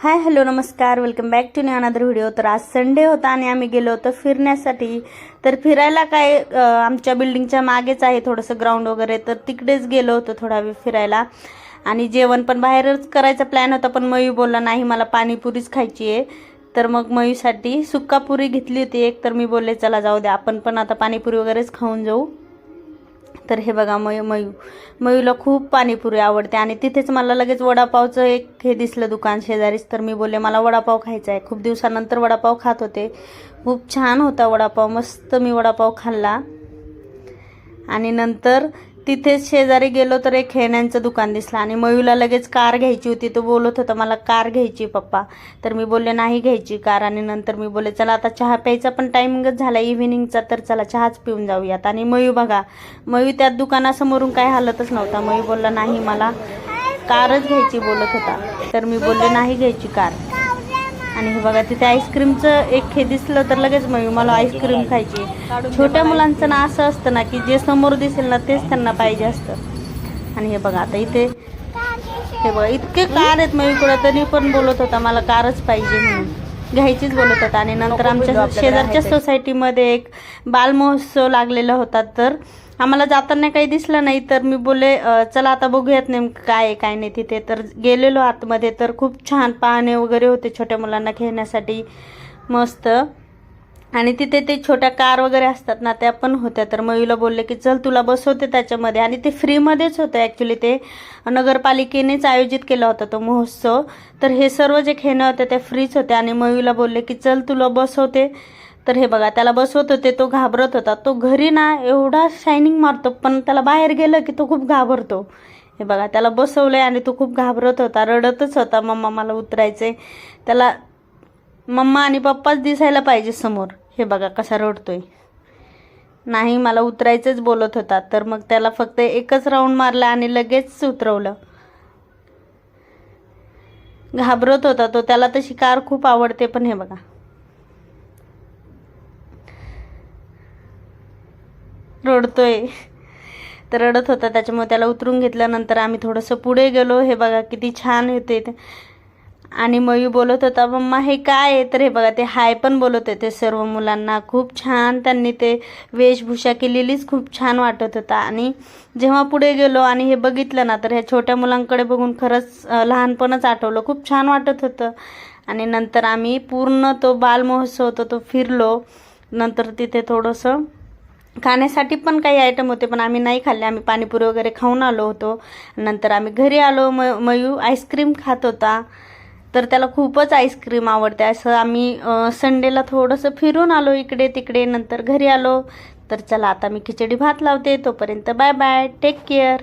हाय hello नमस्कार. Welcome back to new another video तर आज संडे होता आणि आम्ही गेलो होतो फिरण्यासाठी. तर फिरायला काय आमच्या बिल्डिंगच्या मागेच आहे थोडंसं ग्राउंड वगैरे. तर तिकडेच गेलो होतो थोडा वेळ फिरायला. आणि जेवण पण बाहेरच करायचा प्लॅन होता पण मयू बोलला नाही मला पाणीपुरीच खायची आहे. तर मग मयूसाठी सुक्का पुरी घेतली होती एक. तर मी बोलले चला जाऊ द्या. आपण पण आता पाणीपुरी वगैरेच खाऊन जाऊ. तर हे बघा मयू मयू. मयूला खूप पाणीपुरी आवडते आणि तिथेच मला लगेच वडापावचं एक हे दिसलं दुकान शेजारीच. तर मी बोलले मला वडापाव खायचा आहे. खूप दिवसानंतर वडापाव खात होते. खूप छान होता वडापाव. मस्त मी वडापाव खाल्ला. आणि नंतर तिथेच शेजारी गेलो तर एक खेळण्यांचं दुकान दिसलं आणि मयूला लगेच कार घ्यायची होती. तो बोलत होता मला कार घ्यायची पप्पा. तर मी बोलले नाही घ्यायची कार. आणि नंतर मी बोलले चला आता चहा प्यायचा पण टायमिंगच झाला इव्हिनिंगचा तर चला चहाच पिऊन जाऊयात. आणि मयू बघा मयू त्या दुकानासमोरून काय हालतच नव्हता. मयू बोलला नाही मला कारच घ्यायची बोलत होता. तर मी बोलले नाही घ्यायची कार. आणि हे बघा तिथे आईस्क्रीमचं एक हे दिसलं तर लगेच मग मला आईस्क्रीम खायची. छोट्या मुलांचं ना असं असतं ना की जे समोर दिसेल ना तेच त्यांना पाहिजे असतं. आणि हे बघा आता इथे हे बघा इतके कार आहेत. मग तरी पण बोलत होता मला कारच पाहिजे म्हणून. घ्यायचीच बोलत होता. आणि नंतर आमच्या शेजारच्या सोसायटीमध्ये एक बालमहोत्सव लागलेला होता तर आम्हाला जाताना काही दिसलं नाही तर मी बोलले चला आता बघूयात नेमकं काय आहे काय नाही तिथे. तर गेलेलो आतमध्ये तर खूप छान पाहणे वगैरे होते छोट्या मुलांना खेळण्यासाठी मस्त. आणि तिथे ते छोट्या कार वगैरे असतात ना त्या पण होत्या. तर मयूला बोलले की चल तुला बसवते त्याच्यामध्ये. आणि ते फ्रीमध्येच होतं ॲक्च्युली ते नगरपालिकेनेच आयोजित केला होता तो महोत्सव. तर हे सर्व जे खेळणं होते ते फ्रीच होते. आणि मयूला बोलले की चल तुला बसवते तर हे बघा त्याला बसवत होते तो घाबरत होता. तो घरी ना एवढा शायनिंग मारतो पण त्याला बाहेर गेलं की तो खूप घाबरतो. हे बघा त्याला बसवलंय आणि तो खूप घाबरत होता रडतच होता. मम्मा मला उतरायचंय. त्याला मम्मा आणि पप्पाच दिसायला पाहिजे समोर. हे बघा कसा रडतोय. नाही मला उतरायचंच बोलत होता. तर मग त्याला फक्त एकच राऊंड मारला आणि लगेच उतरवलं. घाबरत होता तो. त्याला तशी कार खूप आवडते पण हे बघा. रडतोय. तर रडत होता त्याच्यामुळे त्याला उतरून घेतल्यानंतर आम्ही थोडंसं पुढे गेलो. हे बघा किती छान होते आणि मयू बोलत होता मम्मा हे काय आहे? तर हे बघा ते हाय पण बोलत होते सर्व मुलांना. खूप छान त्यांनी ते वेशभूषा केलेलीच खूप छान वाटत होता. आणि जेव्हा पुढे गेलो आणि हे बघितलं ना तर ह्या छोट्या मुलांकडे बघून खरंच लहानपणच आठवलं. खूप छान वाटत होतं. आणि नंतर आम्ही पूर्ण तो बालमहोत्सव होता तो फिरलो. नंतर तिथे थोडंसं खाण्यासाठी पण काही आयटम होते पण आम्ही नाही खाल्ले. आम्ही पाणीपुरी वगैरे खाऊन आलो होतो. नंतर आम्ही घरी आलो म मयू आईस्क्रीम खात होता. तर त्याला खूपच आईस्क्रीम आवडते. असं आम्ही संडेला थोडंसं फिरून आलो इकडे तिकडे. नंतर घरी आलो. तर चला आता मी खिचडी भात लावते. तोपर्यंत बाय बाय टेक केअर